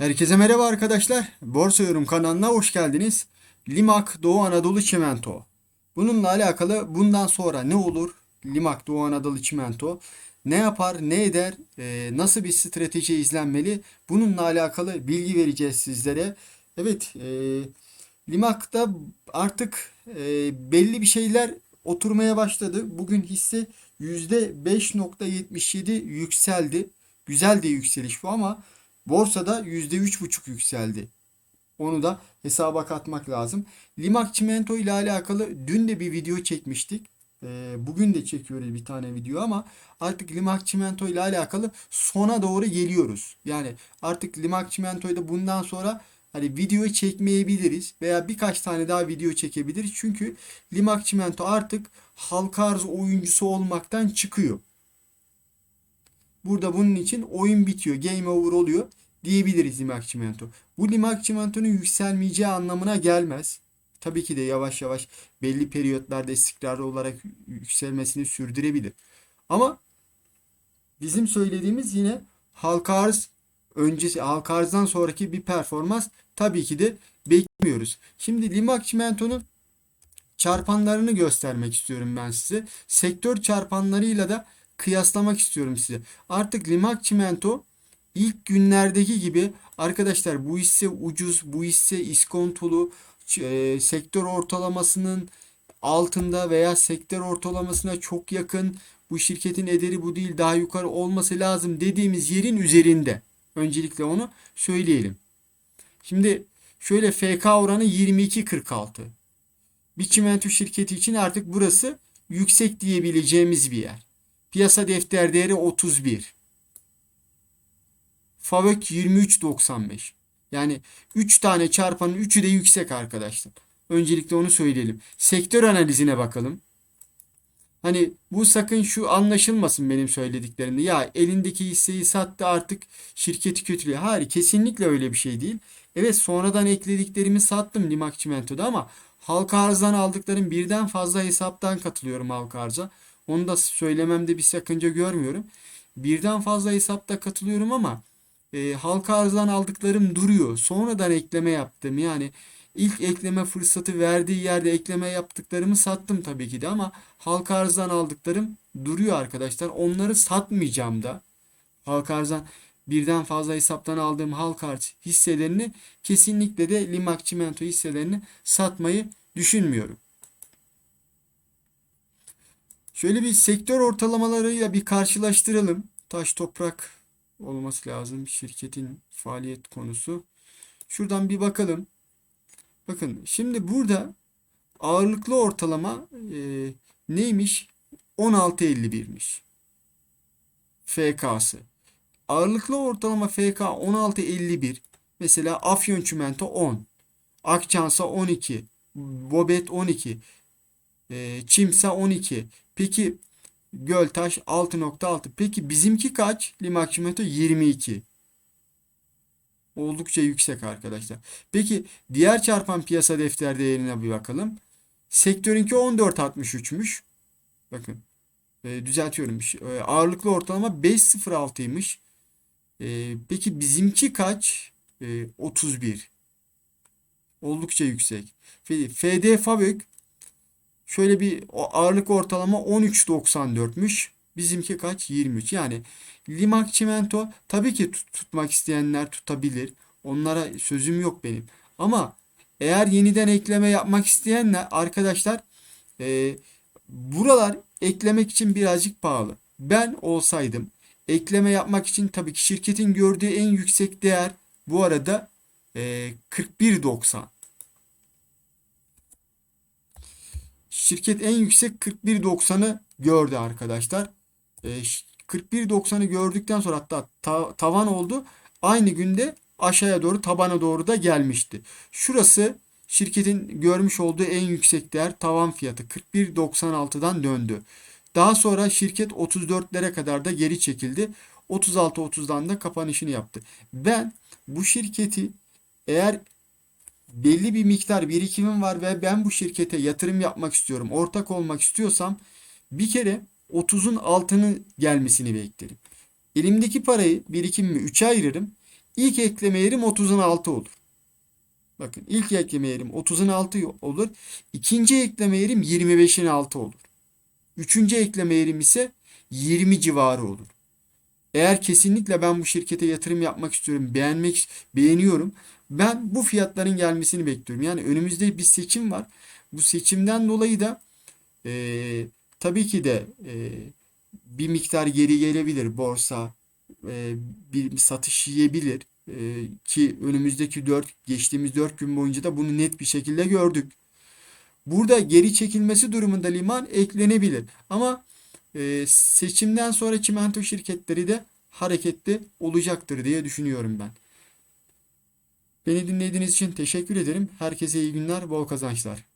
Herkese merhaba arkadaşlar. Borsa Yorum kanalına hoş geldiniz. Limak Doğu Anadolu Çimento. Bununla alakalı bundan sonra ne olur? Limak Doğu Anadolu Çimento ne yapar, ne eder, e, nasıl bir strateji izlenmeli? Bununla alakalı bilgi vereceğiz sizlere. Evet, e, Limak'ta artık e, belli bir şeyler oturmaya başladı. Bugün hisse %5.77 yükseldi. Güzel de yükseliş bu ama borsada %3.5 yükseldi. Onu da hesaba katmak lazım. Limak Çimento ile alakalı dün de bir video çekmiştik. Ee, bugün de çekiyoruz bir tane video ama artık Limak Çimento ile alakalı sona doğru geliyoruz. Yani artık Limak Çimento'yu da bundan sonra hani video çekmeyebiliriz veya birkaç tane daha video çekebiliriz. Çünkü Limak Çimento artık halka arz oyuncusu olmaktan çıkıyor. Burada bunun için oyun bitiyor. Game over oluyor diyebiliriz Limak Çimento. Bu Limak Çimento'nun yükselmeyeceği anlamına gelmez. Tabii ki de yavaş yavaş belli periyotlarda istikrarlı olarak yükselmesini sürdürebilir. Ama bizim söylediğimiz yine halka arz öncesi halka arzdan sonraki bir performans tabii ki de bekliyoruz. Şimdi Limak Çimento'nun çarpanlarını göstermek istiyorum ben size. Sektör çarpanlarıyla da kıyaslamak istiyorum size. Artık Limak Çimento ilk günlerdeki gibi arkadaşlar bu hisse ucuz, bu hisse iskontolu, e, sektör ortalamasının altında veya sektör ortalamasına çok yakın bu şirketin ederi bu değil daha yukarı olması lazım dediğimiz yerin üzerinde. Öncelikle onu söyleyelim. Şimdi şöyle FK oranı 22.46. Bir çimento şirketi için artık burası yüksek diyebileceğimiz bir yer. Piyasa defter değeri 31. Favök 23.95. Yani 3 tane çarpanın 3'ü de yüksek arkadaşlar. Öncelikle onu söyleyelim. Sektör analizine bakalım. Hani bu sakın şu anlaşılmasın benim söylediklerimde. Ya elindeki hisseyi sattı artık şirketi kötülüyor. Hayır kesinlikle öyle bir şey değil. Evet sonradan eklediklerimi sattım Limak Çimento'da ama halka arzdan aldıklarım birden fazla hesaptan katılıyorum halka arza. Onu da söylememde bir sakınca görmüyorum. Birden fazla hesapta katılıyorum ama e, halka arzdan aldıklarım duruyor. Sonradan ekleme yaptım. Yani ilk ekleme fırsatı verdiği yerde ekleme yaptıklarımı sattım tabii ki de ama halka arzdan aldıklarım duruyor arkadaşlar. Onları satmayacağım da. Halka arzdan birden fazla hesaptan aldığım halka arz hisselerini kesinlikle de Limak Çimento hisselerini satmayı düşünmüyorum. Şöyle bir sektör ortalamalarıyla bir karşılaştıralım. Taş toprak olması lazım şirketin faaliyet konusu. Şuradan bir bakalım. Bakın şimdi burada ağırlıklı ortalama e, neymiş? 16.51'miş. FK'sı. Ağırlıklı ortalama FK 16.51. Mesela Afyon Çimento 10. Akçansa 12. Bobet 12. E, Çimsa 12. Peki Göltaş 6.6. Peki bizimki kaç? Limak Çimento 22. Oldukça yüksek arkadaşlar. Peki diğer çarpan piyasa defter değerine bir bakalım. Sektörünki 14.63'müş. Bakın e, düzeltiyorum. E, ağırlıklı ortalama 5.06'ymış. E, peki bizimki kaç? E, 31. Oldukça yüksek. FD Fabök şöyle bir ağırlık ortalama 13.94'müş. Bizimki kaç? 23. Yani Limak Çimento tabii ki tut, tutmak isteyenler tutabilir. Onlara sözüm yok benim. Ama eğer yeniden ekleme yapmak isteyenler arkadaşlar e, buralar eklemek için birazcık pahalı. Ben olsaydım ekleme yapmak için tabii ki şirketin gördüğü en yüksek değer bu arada e, 41.90. Şirket en yüksek 41.90'ı gördü arkadaşlar. E, 41.90'ı gördükten sonra hatta ta, tavan oldu. Aynı günde aşağıya doğru tabana doğru da gelmişti. Şurası şirketin görmüş olduğu en yüksek değer tavan fiyatı 41.96'dan döndü. Daha sonra şirket 34'lere kadar da geri çekildi. 36-30'dan da kapanışını yaptı. Ben bu şirketi eğer belli bir miktar birikimim var ve ben bu şirkete yatırım yapmak istiyorum, ortak olmak istiyorsam bir kere 30'un altını gelmesini beklerim. Elimdeki parayı birikimimi 3'e ayırırım. İlk ekleme yerim 30'un altı olur. Bakın ilk ekleme yerim 30'un altı olur. İkinci ekleme yerim 25'in altı olur. Üçüncü ekleme yerim ise 20 civarı olur. Eğer kesinlikle ben bu şirkete yatırım yapmak istiyorum, beğenmek beğeniyorum. Ben bu fiyatların gelmesini bekliyorum. Yani önümüzde bir seçim var. Bu seçimden dolayı da eee, tabii ki de eee, bir miktar geri gelebilir borsa, eee, bir satış yiyebilir. Eee, ki önümüzdeki 4 geçtiğimiz 4 gün boyunca da bunu net bir şekilde gördük. Burada geri çekilmesi durumunda liman eklenebilir. Ama e, seçimden sonra çimento şirketleri de hareketli olacaktır diye düşünüyorum ben. Beni dinlediğiniz için teşekkür ederim. Herkese iyi günler, bol kazançlar.